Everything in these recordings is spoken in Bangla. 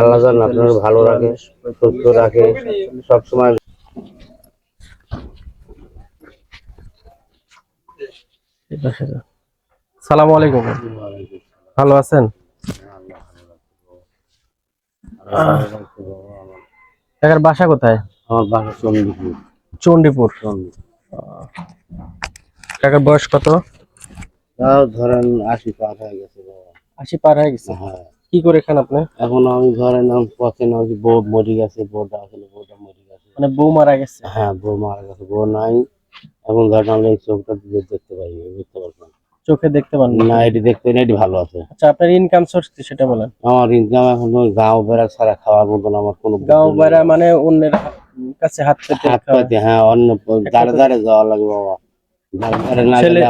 আল্লাহ যেন আপনার ভালো রাখে সুস্থ রাখে সবসময় সালাম আলাইকুম। ভালো আছেন? বাসা কোথায়? আমার বাসা চন্দ্রপুর চণ্ডীপুর কাকার বয়স কত? ধরেন আশি পার হয়ে গেছে আশি পার হয়ে গেছে। হ্যাঁ। কি করে খান আপনি? এখন আমি ধরেন আমি পথে না বউ মরে গেছে বউটা আসলে বউটা মরে গেছে। মানে বউ মারা গেছে? হ্যাঁ বউ মারা গেছে বউ নাই। এখন ধরেন আমরা এই চোখটা দিয়ে দেখতে পাই দেখতে পারবেন চোখে দেখতে পান না? এটি দেখতে না এটি ভালো আছে। আচ্ছা আপনার ইনকাম সোর্স কি সেটা বলেন? আমার ইনকাম এখন ওই গাঁও বেড়া ছাড়া খাওয়ার মতন আমার কোনো গাঁও নেই। মানে অন্যের কাছে হাত পেতে হাত। পাতে হ্যাঁ অন্য দাঁড়ে দাঁড়ে যাওয়া লাগবে বাবা।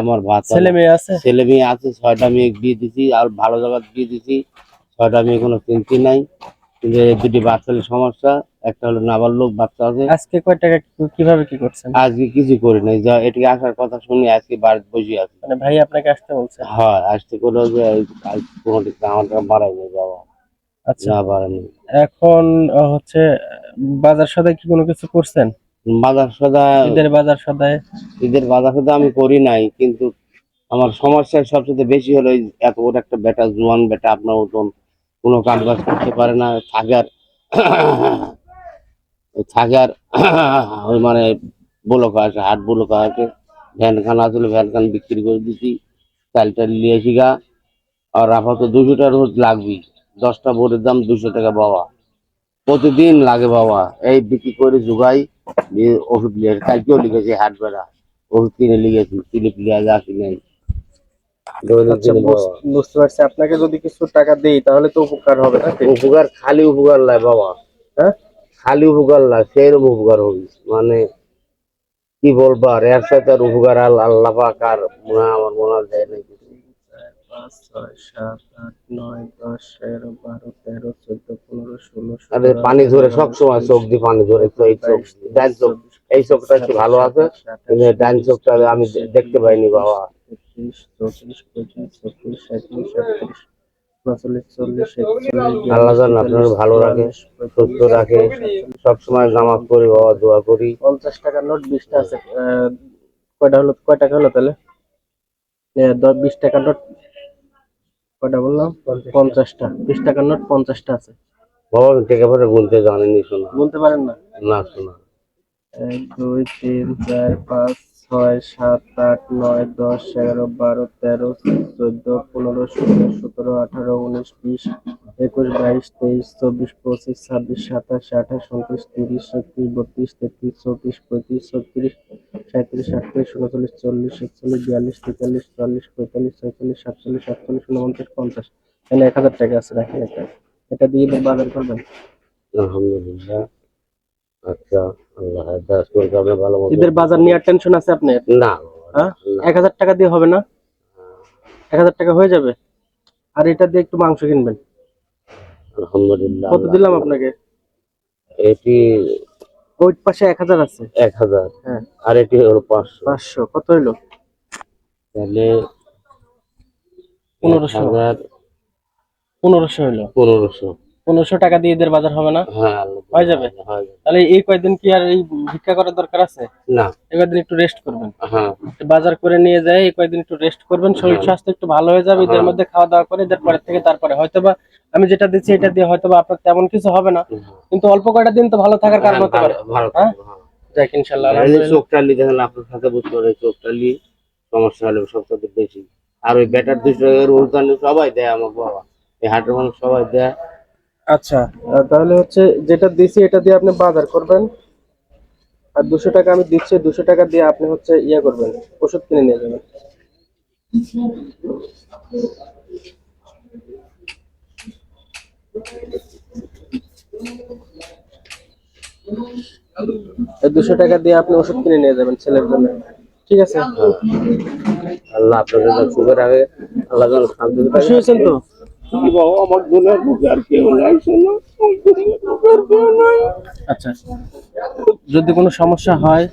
আমার ভাত ছেলে মেয়ে আছে? ছেলে মেয়ে আছে ছয়টা মেয়ে বিয়ে দিছি আর ভালো জায়গা বিয়ে দিছি। ছয়টা মেয়ে কোনো চিন্তি নাই। কিন্তু এই দুটি বাচ্চার সমস্যা একটা হলো নাবালক বাচ্চা আছে। আজকে কয় টাকা কীভাবে কি করছেন? আজকে কিছু করি নাই যা এটিকে আসার কথা শুনি আজকে বাড়িতে বসে আছি। মানে ভাই আপনাকে আসতে বলছে? হয় আসতে করে যে কোনো টাকা বাড়াই নাই বাবা আচ্ছা। বাড়ায়নি এখন হচ্ছে বাজার সদাই কি কোনো কিছু করছেন? বাজার সদা ঈদের বাজার সদায়? ঈদের বাজার সদা আমি করি নাই কিন্তু আমার সমস্যা সবচেয়ে বেশি হলো এই এত বড় একটা বেটা জোয়ান বেটা আপনার মতন কোনো কাজ বাজ করতে পারে না থাকার থাকার ওই মানে বলক আছে হাট বলক আছে ভ্যান খান আসলে ভ্যান খান বিক্রি করে দিছি, চাল টাল নিয়ে গা আর আপাতত দুশো টাকা রোজ লাগবেই দশটা বোর্ডের দাম দুশো টাকা বাবা প্রতিদিন লাগে বাবা, এই বিক্রি করে জোগাই ওষুধ নিয়ে আসি। কালকেও লিখেছি হাট বেড়া, ওষুধ কিনে লিখেছি আচ্ছা দিনে বুঝ- বাবা। বুঝতে পারছি। আপনাকে যদি কিছু টাকা দেই তাহলে তো উপকার হবে নাকি উপকার খালি উপকার লাই বাবা। হ্যাঁ? খালি উপকার লাই সেরকম উপকার হবে মানে কি বলব আর এর সাথে আর উপকার আল- আল্লাহ পাক আর আমার মনে হয় দেয় না কিছু। ছয় সাত আট নয় দশ বারো তেরো চোদ্দ পনেরো ষোলো আরে পানি ধরে সব সময় চোখ দিয়ে পানি ধরে তো এই চোখ ডান চোখ এই চোখটা একটু ভালো আছে। ডান চোখটা আমি দেখতে পাইনি বাবা। তেত্রিশ চৌত্রিশ পঁয়ত্রিশ ছত্রিশ সাঁত্রিশ উনচল্লিশ চল্লিশ একচল্লিশ আল্লাহ যেন আপনার ভালো রাখে সুস্থ রাখে সব সময় নামাজ পড়ি বাবা দোয়া করি। পঞ্চাশ টাকার নোট বিশটা আছে আহ, কয়টা হলো কয় টাকা হলো তাহলে? বিশ টাকার নোট কয়টা বললাম? পঞ্চাশটা বিশ টাকার নোট পঞ্চাশটা আছে। বাবা টেকে পরে গুনতে জানিনি শোনা। বলতে পারেন না? না শোনা। এক দুই তিন চার পাঁচ ছয়, সাত, আট, নয়, দশ, এগারো, বারো, তেরো, চোদ্দ, পনেরো, ষোলো, সতেরো, আঠারো, উনিশ, বিশ, একুশ, বাইশ, তেইশ, চব্বিশ, পঁচিশ, ছাব্বিশ, সাতাশ, আঠাশ, উনত্রিশ, তিরিশ একত্রিশ বত্রিশ, তেত্রিশ, চৌত্রিশ, পঁয়ত্রিশ, ছত্রিশ সাঁত্রিশ আটত্রিশ, উনচল্লিশ, চল্লিশ, একচল্লিশ, বিয়াল্লিশ, তেতাল্লিশ, চুয়াল্লিশ, পঁয়তাল্লিশ, ছয়চল্লিশ, সাতচল্লিশ আটচল্লিশ উনপঞ্চাশ, পঞ্চাশ। এখানে এক হাজার টাকা আছে, রাখেন এটা এটা দিয়ে বাজার করবেন। আলহামদুলিল্লাহ। আচ্ছা আল্লাহ হাফেজ করে আপনি ভালো ঈদের বাজার নেওয়ার টেনশন আছে আপনার? না হ্যাঁ? এক হাজার টাকা দিয়ে হবে না? এক হাজার টাকা হয়ে যাবে? আর এটা দিয়ে একটু মাংস কিনবেন। আলহামদুলিল্লাহ কত দিলাম আপনাকে? এটি ওই পাশে এক হাজার আছে। এক হাজার। হ্যাঁ। আর এটি হলো পাঁচশো। পাঁচশো কত হইল? তাহলে পনেরোশো। পনেরোশো হইল। পনেরোশো। পনেরোশো টাকা দিয়ে ঈদের বাজার হবে না? হ্যাঁ হয়ে যাবে? তাহলে এই কয়েকদিন কি আর এই ভিক্ষা করার দরকার আছে? না। এই কয়েকদিন একটু রেস্ট করবেন। হ্যাঁ। বাজার করে নিয়ে যায় এই কয়েকদিন একটু রেস্ট করবেন শরীর স্বাস্থ্য একটু ভালো হয়ে যাবে হ্যাঁ। মধ্যে খাওয়া দাওয়া করে ঈদের পরের থেকে তারপরে। হয়তোবা আমি যেটা দিচ্ছি এটা দিয়ে হয়তোবা আপনার তেমন কিছু হবে না। কিন্তু অল্প কয়টা দিন তো ভালো থাকার কারণ হতে পারে। হ্যাঁ? হ্যাঁ। যাক ইনশাল্লাহ চোখটা নিয়ে দেখেন আপনার সাথে বুঝতে পারে চোখটা নিয়ে সমস্যা হলে সবচেয়ে বেশি। আর ওই ব্যাটার দুশো টাকার উল্টানো সবাই দেয় আমার বাবা। এই হাটের মানুষ সবাই দেয়। আচ্ছা তাহলে হচ্ছে যেটা দিছি এটা দিয়ে আপনি বাজার করবেন। আর দুশো টাকা আমি দিচ্ছি দুশো টাকা দিয়ে আপনি হচ্ছে ইয়ে করবেন ওষুধ কিনে নিয়ে যাবেন। দুশো টাকা দিয়ে আপনি ওষুধ কিনে নিয়ে যাবেন ছেলের জন্য। ঠিক আছে? আল্লাহ আপনাদের যেন সুখে রাখে আল্লাহ শান্তি খুশি হয়েছেন তো? আচ্ছা যদি কোনো সমস্যা হয়,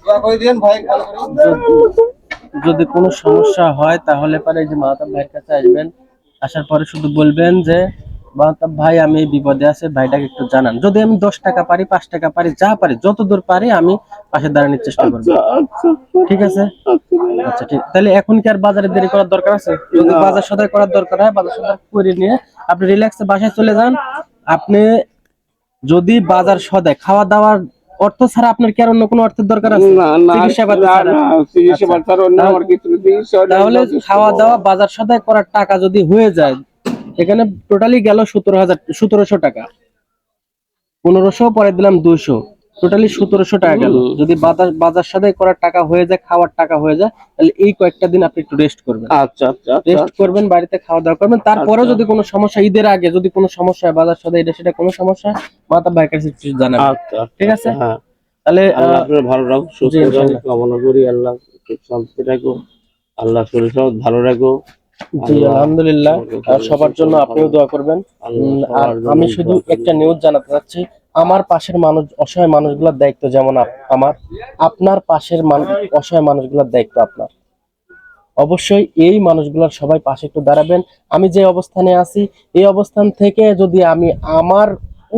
যদি- কোনো সমস্যা হয়, তাহলে পরে যে মাতা ভাইয়ের কাছে আসবেন, আসার পরে শুধু বলবেন যে ভাই আমি এই বিপদে আছে ভাইটাকে একটু জানান। যদি আমি দশ টাকা পারি পাঁচ টাকা পারি যা পারি যত দূর পারি আমি পাশে দাঁড়ানোর চেষ্টা করব। আচ্ছা আচ্ছা ঠিক আছে? আচ্ছা ঠিক। তাহলে এখন কি আর বাজারে দেরি করার দরকার আছে? যদি বাজার সদাই করার দরকার হয় বাজার সদাই করে নিয়ে আপনি রিল্যাক্সে বাসায় চলে যান। আপনি যদি বাজার সদাই খাওয়া দাওয়ার অর্থ ছাড়া আপনার কি আর অন্য কোনো অর্থের দরকার আছে? আচ্ছা। তাহলে খাওয়া দাওয়া বাজার সদায় করার টাকা যদি হয়ে যায় এখানে টোটালি গেল সতেরো হাজার সতেরোশো টাকা। পনেরোশো পরে দিলাম দুইশো। টোটালি সতেরোশো টাকা গেল। যদি বাজার বাজার সদাই করার টাকা হয়ে যায় খাওয়ার টাকা হয়ে যায় তাহলে এই কয়েকটা দিন আপনি একটু রেস্ট করবেন। আচ্ছা আচ্ছা আচ্ছা। রেস্ট করবেন বাড়িতে খাওয়া দাওয়া করবেন। তারপরেও আচ্ছা। যদি কোনো সমস্যা ঈদের আগে যদি কোনো সমস্যা হয় বাজার সদাই এটা সেটা কোনো সমস্যা মাতা বাইকের কাছে একটু জানাবেন। আচ্ছা ঠিক আছে? হ্যাঁ। তাহলে আল্লাহ ভালো রাখো সুস্থ রাখো কামনা করি আল্লাহ শান্তি রাখো আল্লাহ শরীর সব ভালো রাখো জি আলহামদুলিল্লাহ। সবার জন্য আপনিও দোয়া করবেন। আর আমি শুধু একটা নিউজ জানাতে চাচ্ছি। আমার পাশের মানুষ অসহায় মানুষগুলোর দায়িত্ব যেমন আমার আপনার পাশের মানুষ অসহায় মানুষগুলোর দায়িত্ব আপনার। অবশ্যই এই মানুষগুলোর সবাই পাশে একটু দাঁড়াবেন। আমি যে অবস্থানে আছি এই অবস্থান থেকে যদি আমি আমার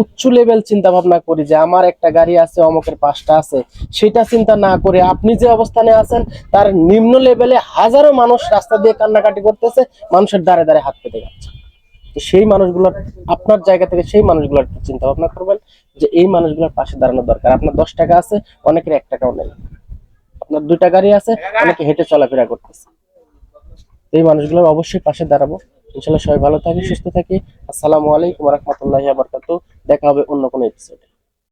উচ্চ লেভেল চিন্তা ভাবনা করি যে আমার একটা গাড়ি আছে অমকের পাঁচটা আছে। সেটা চিন্তা না করে আপনি যে অবস্থানে আছেন তার নিম্ন লেভেলে হাজারো মানুষ রাস্তা দিয়ে কান্নাকাটি করতেছে মানুষের দ্বারে দ্বারে হাত পেতে যাচ্ছে। তো সেই মানুষগুলোর আপনার জায়গা থেকে সেই মানুষগুলোর চিন্তা ভাবনা করবেন যে এই মানুষগুলোর পাশে দাঁড়ানো দরকার। আপনার দশ টাকা আছে অনেকের এক টাকাও নেই। আপনার দুইটা গাড়ি আছে অনেকে হেঁটে চলাফেরা করতেছে। এই মানুষগুলোর অবশ্যই পাশে দাঁড়াবো। ইনশাল্লাহ সবাই ভালো থাকি, সুস্থ থাকি। আসসালামু আলাইকুম রহমতুল্লাহ আবরকাত দেখা হবে অন্য কোনো এপিসোডে